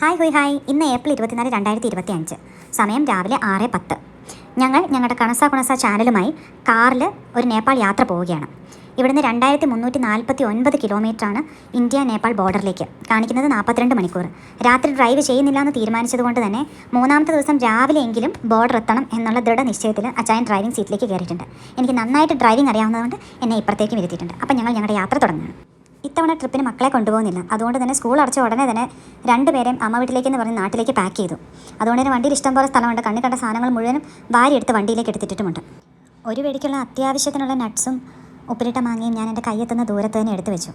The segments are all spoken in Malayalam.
ഹായ് ഹുയ് ഹായ്. ഇന്ന് ഏപ്രിൽ ഇരുപത്തിനാല് രണ്ടായിരത്തി ഇരുപത്തി അഞ്ച് സമയം രാവിലെ ആറ് പത്ത്. ഞങ്ങൾ ഞങ്ങളുടെ കണസ കുണസ ചാനലുമായി കാറിൽ ഒരു നേപ്പാൾ യാത്ര പോവുകയാണ്. ഇവിടുന്ന് രണ്ടായിരത്തി മുന്നൂറ്റി നാൽപ്പത്തി ഒൻപത് കിലോമീറ്ററാണ് ഇന്ത്യ നേപ്പാൾ ബോർഡറിലേക്ക്. കാണിക്കുന്നത് നാൽപ്പത്തിരണ്ട് മണിക്കൂർ. രാത്രി ഡ്രൈവ് ചെയ്യുന്നില്ല എന്ന് തീരുമാനിച്ചതുകൊണ്ട് തന്നെ മൂന്നാമത്തെ ദിവസം രാവിലെയെങ്കിലും ബോർഡർ എത്തണം എന്നുള്ള ദൃഢനിശ്ചയത്തിൽ അച്ചായൻ ഡ്രൈവിംഗ് സീറ്റിലേക്ക് കയറിയിട്ടുണ്ട്. എനിക്ക് നന്നായിട്ട് ഡ്രൈവിംഗ് അറിയാവുന്നതുകൊണ്ട് എന്നെ ഇപ്പുറത്തേക്ക് ഇരുത്തിയിട്ടുണ്ട്. അപ്പം ഞങ്ങൾ ഞങ്ങളുടെ യാത്ര തുടങ്ങുകയാണ്. ഇത്തവണ ട്രിപ്പിന് മക്കളെ കൊണ്ടുപോകുന്നില്ല. അതുകൊണ്ട് തന്നെ സ്കൂൾ അടച്ച ഉടനെ തന്നെ രണ്ടുപേരെയും അമ്മ വീട്ടിലേക്ക് എന്ന് പറഞ്ഞ് നാട്ടിലേക്ക് പാക്ക് ചെയ്തു. അതുകൊണ്ട് തന്നെ വണ്ടിയിൽ ഇഷ്ടം പോലെ സ്ഥലമുണ്ട്. കണ്ണി കണ്ട സാധനങ്ങൾ മുഴുവനും വാരി എടുത്ത് വണ്ടിയിലേക്ക് എടുത്തിട്ടുമുണ്ട് ഒരു വെടിക്കുള്ള അത്യാവശ്യത്തിനുള്ള നട്ട്സും ഉപ്പിലിട്ട മാങ്ങയും ഞാൻ എന്റെ കയ്യെത്തുന്ന ദൂരത്ത് തന്നെ എടുത്തു വെച്ചു.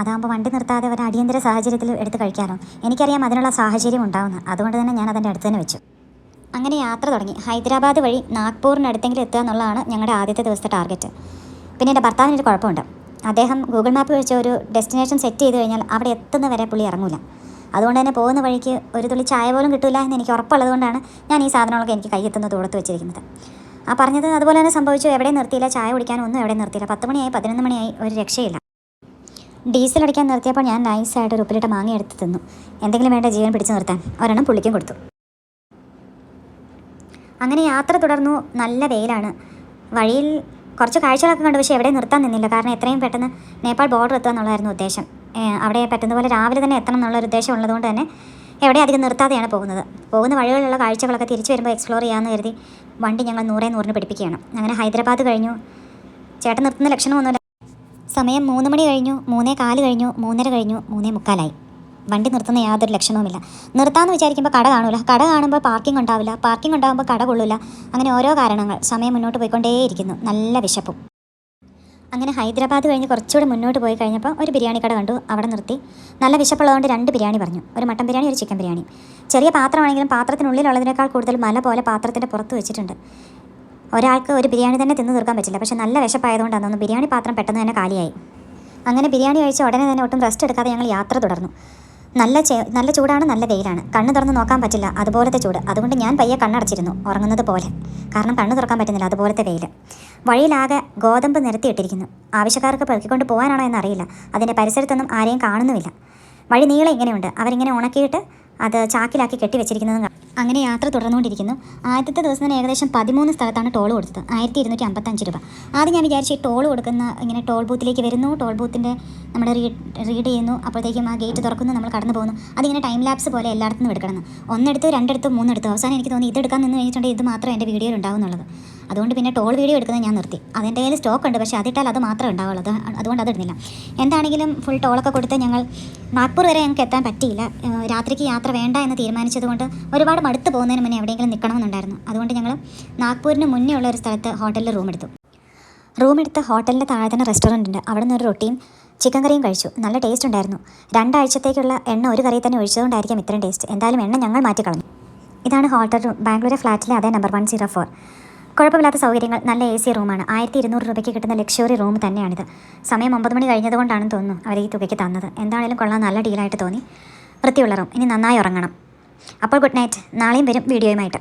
അതാകുമ്പോൾ വണ്ടി നിർത്താതെ ഒരു അടിയന്തര സാഹചര്യത്തിൽ എടുത്ത് കഴിക്കാമല്ലോ എനിക്കറിയാം അതിനുള്ള സാഹചര്യം ഉണ്ടാവുന്നു അതുകൊണ്ട് തന്നെ ഞാൻ അതിന്റെ അടുത്ത് തന്നെ വെച്ചു. അങ്ങനെ യാത്ര തുടങ്ങി. ഹൈദരാബാദ് വഴി നാഗ്പൂരിനടുത്തെങ്കിലും എത്തുക എന്നുള്ളതാണ് ഞങ്ങളുടെ ആദ്യത്തെ ദിവസത്തെ ടാർഗറ്റ് പിന്നെ എന്റെ ഭർത്താവിനൊരു കുഴപ്പമുണ്ട്. അദ്ദേഹം ഗൂഗിൾ മാപ്പ് വെച്ച് ഒരു ഡെസ്റ്റിനേഷൻ സെറ്റ് ചെയ്ത് കഴിഞ്ഞാൽ അവിടെ എത്തുന്ന വരെ പുള്ളി ഇറങ്ങൂല. അതുകൊണ്ട് തന്നെ പോകുന്ന വഴിക്ക് ഒരു തുള്ളി ചായ പോലും കിട്ടില്ല എന്ന് എനിക്ക് ഉറപ്പുള്ളത് കൊണ്ടാണ് ഞാൻ ഈ സാധനങ്ങളൊക്കെ എനിക്ക് കയ്യെത്തുന്ന കൊടുത്ത് വെച്ചിരിക്കുന്നത്. ആ പറഞ്ഞത് അതുപോലെ തന്നെ സംഭവിച്ചു. എവിടെ നിർത്തിയില്ല. ചായ കുടിക്കാനൊന്നും എവിടെ നിർത്തിയില്ല. പത്ത് മണിയായി പതിനൊന്ന് മണിയായി ഒരു രക്ഷയില്ല. ഡീസൽ അടിക്കാൻ നിർത്തിയപ്പോൾ ഞാൻ നൈസായിട്ട് ഒരു ഉപ്പിലിട്ട മാങ്ങ എടുത്ത് തിന്നു. എന്തെങ്കിലും വേണ്ട ജീവൻ പിടിച്ചു നിർത്താൻ. ഒരെണ്ണം പുള്ളിക്കും കൊടുത്തു. അങ്ങനെ യാത്ര തുടർന്നു. നല്ല വെയിലാണ്. വഴിയിൽ കുറച്ച് കാഴ്ചകളൊക്കെ കണ്ടു പക്ഷേ എവിടെ നിർത്താൻ നിന്നില്ല. കാരണം എത്രയും പെട്ടെന്ന് നേപ്പാൾ ബോർഡർ എത്തുക എന്നുള്ളതായിരുന്നു ഉദ്ദേശം. അവിടെ പറ്റുന്ന പോലെ രാവിലെ തന്നെ എത്തണം എന്നുള്ളൊരു ഉദ്ദേശം ഉള്ളതുകൊണ്ട് തന്നെ എവിടെ അധികം നിർത്താതെയാണ് പോകുന്നത്. പോകുന്ന വഴികളിലുള്ള കാഴ്ചകളൊക്കെ തിരിച്ചു വരുമ്പോൾ എക്സ്പ്ലോർ ചെയ്യാമെന്ന് കരുതി വണ്ടി ഞങ്ങൾ നൂറേ നൂറിന് പിടിപ്പിക്കുകയാണ്. അങ്ങനെ ഹൈദരാബാദ് കഴിഞ്ഞു. ചേട്ടൻ നിർത്തുന്ന ലക്ഷണമൊന്നുമില്ല. സമയം മൂന്ന് മണി കഴിഞ്ഞു മൂന്നേ കാൽ കഴിഞ്ഞു മൂന്നര കഴിഞ്ഞു മൂന്നേ മുക്കാലായി. വണ്ടി നിർത്തുന്ന യാതൊരു ലക്ഷണവുമില്ല. നിർത്താമെന്ന് വിചാരിക്കുമ്പോൾ കട കാണൂല. കട കാണുമ്പോൾ പാർക്കിംഗ് ഉണ്ടാവില്ല. പാർക്കിംഗ് ഉണ്ടാകുമ്പോൾ കട കൊള്ളില്ല അങ്ങനെ ഓരോ കാരണങ്ങൾ സമയം മുന്നോട്ട് പോയിക്കൊണ്ടേയിരിക്കുന്നു. നല്ല വിശപ്പും. അങ്ങനെ ഹൈദരാബാദ് കഴിഞ്ഞ് കുറച്ചുകൂടി മുന്നോട്ട് പോയി കഴിഞ്ഞപ്പോൾ ഒരു ബിരിയാണി കട കണ്ടു. അവിടെ നിർത്തി. നല്ല വിശപ്പുള്ളതുകൊണ്ട് രണ്ട് ബിരിയാണി പറഞ്ഞു. ഒരു മട്ടൻ ബിരിയാണി ഒരു ചിക്കൻ ബിരിയാണി. ചെറിയ പാത്രമാണെങ്കിലും പാത്രത്തിനുള്ളിലുള്ളതിനേക്കാൾ കൂടുതൽ മല പോലെ പാത്രത്തിന്റെ പുറത്ത് വെച്ചിട്ടുണ്ട്. ഒരാൾക്ക് ഒരു ബിരിയാണി തന്നെ തിന്നു തീർക്കാൻ പറ്റില്ല. പക്ഷേ നല്ല വിശപ്പായതുകൊണ്ട് അന്നൊന്ന് ബിരിയാണി പാത്രം പെട്ടെന്ന് തന്നെ കാലിയായി. അങ്ങനെ ബിരിയാണി കഴിച്ച ഉടനെ തന്നെ ഒട്ടും റെസ്റ്റ് എടുക്കാതെ ഞങ്ങൾ യാത്ര തുടർന്നു. നല്ല നല്ല ചൂടാണ് നല്ല വെയിലാണ്. കണ്ണ് തുറന്ന് നോക്കാൻ പറ്റില്ല അതുപോലത്തെ ചൂട്. അതുകൊണ്ട് ഞാൻ പയ്യെ കണ്ണടച്ചിരുന്നു ഉറങ്ങുന്നത് പോലെ. കാരണം കണ്ണ് തുറക്കാൻ പറ്റുന്നില്ല അതുപോലത്തെ വെയിൽ വഴിയിലാകെ ഗോതമ്പ് നിരത്തിയിട്ടിരിക്കുന്നു. ആവശ്യക്കാർക്ക് പെറുക്കിക്കൊണ്ട് പോകാനാണോ എന്നറിയില്ല. അതിന്റെ പരിസരത്തൊന്നും ആരെയും കാണുന്നുമില്ല. വഴി നീളെ ഇങ്ങനെയുണ്ട്. അവരിങ്ങനെ ഉണക്കിയിട്ട് അത് ചാക്കിലാക്കി കെട്ടി വെച്ചിരിക്കുന്നതും കാണാം. അങ്ങനെ യാത്ര തുടർന്നുകൊണ്ടിരിക്കുന്നു. ആദ്യത്തെ ദിവസം തന്നെ ഏകദേശം പതിമൂന്ന് സ്ഥലത്താണ് ടോൾ കൊടുത്തത്. ആയിരത്തി ഇരുന്നൂറ്റി അമ്പത്തഞ്ച് രൂപ. ആദ്യം ഞാൻ വിചാരിച്ചു ഈ ടോൾ കൊടുക്കുന്ന ഇങ്ങനെ ടോൾ ബൂത്തിലേക്ക് വരുന്നു. ടോൾ ബൂത്തിന്റെ നമ്മൾ റീഡ് റീഡ് ചെയ്യുന്നു. അപ്പോഴത്തേക്കും ആ ഗേറ്റ് തുറക്കുന്നു. നമ്മൾ കടന്നു പോകുന്നു. അതിങ്ങനെ ടൈം ലാപ്സ് പോലെ എല്ലായിടത്തും എടുക്കണം ഒന്നെടുത്ത് രണ്ടെടുത്ത് മൂന്നെടുത്ത്. അവസാനം എനിക്ക് തോന്നി ഇതെടുക്കാൻ നിന്ന് കഴിഞ്ഞിട്ടുണ്ടെങ്കിൽ ഇത് മാത്രമേ എന്റെ വീഡിയോയിൽ ഉണ്ടാവുന്നുള്ളത് അതുകൊണ്ട് പിന്നെ ടോൾ വീഡിയോ എടുക്കുന്നത് ഞാൻ നിർത്തി. അതിന്റെ കയ്യിൽ സ്റ്റോക്ക് ഉണ്ട് പക്ഷേ അതിട്ടാൽ അത് മാത്രമേ ഉണ്ടാവുള്ളൂ. അത് അതുകൊണ്ട് അത് ഇടുന്നില്ല. എന്താണെങ്കിലും ഫുൾ ടോളൊക്കെ കൊടുത്ത് ഞങ്ങൾ നാഗ്പൂർ വരെ ഞങ്ങൾക്ക് എത്താൻ പറ്റിയില്ല. രാത്രിക്ക് യാത്ര വേണ്ട എന്ന് തീരുമാനിച്ചതുകൊണ്ട് ഒരുപാട് മടുത്ത് പോകുന്നതിന് മുന്നേ എവിടെയെങ്കിലും നിൽക്കണമെന്നുണ്ടായിരുന്നു. അതുകൊണ്ട് ഞങ്ങൾ നാഗ്പൂരിന് മുന്നേ ഉള്ള ഒരു സ്ഥലത്ത് ഹോട്ടലിൽ റൂം എടുത്തു. റൂം എടുത്ത് ഹോട്ടലിന്റെ താഴെ തന്നെ റെസ്റ്റോറന്റ് ഉണ്ട്. അവിടെ നിന്ന് ഒരു റൊട്ടിയും ചിക്കൻ കറിയും കഴിച്ചു. നല്ല ടേസ്റ്റ് ഉണ്ടായിരുന്നു. രണ്ടാഴ്ചത്തേക്കുള്ള എണ്ണ ഒരു കറി തന്നെ ഒഴിച്ചതുകൊണ്ടായിരിക്കും ഇത്രയും ടേസ്റ്റ് എന്തായാലും എണ്ണ ഞങ്ങൾ മാറ്റിക്കളഞ്ഞു. ഇതാണ് ഹോട്ടൽ ബാംഗ്ലൂരെ ഫ്ലാറ്റിലെ അതേ നമ്പർ വൺ സീറോ ഫോർ കുഴപ്പമില്ലാത്ത സൗകര്യങ്ങൾ നല്ല എ സി റൂമാണ്. ആയിരത്തി ഇരുന്നൂറ് രൂപയ്ക്ക് കിട്ടുന്ന ലക്ഷറി റൂം തന്നെയാണിത്. സമയം ഒമ്പത് മണി കഴിഞ്ഞതുകൊണ്ടാണെന്ന് തോന്നുന്നു അവർ ഈ തുകയ്ക്ക് തന്നത്. എന്താണെങ്കിലും കൊള്ളാൻ നല്ല ഡീലായിട്ട് തോന്നി. വൃത്തിയുള്ള റൂം ഇനി നന്നായി ഉറങ്ങണം. അപ്പോൾ ഗുഡ് നൈറ്റ് നാളെയും വരും വീഡിയോയുമായിട്ട്.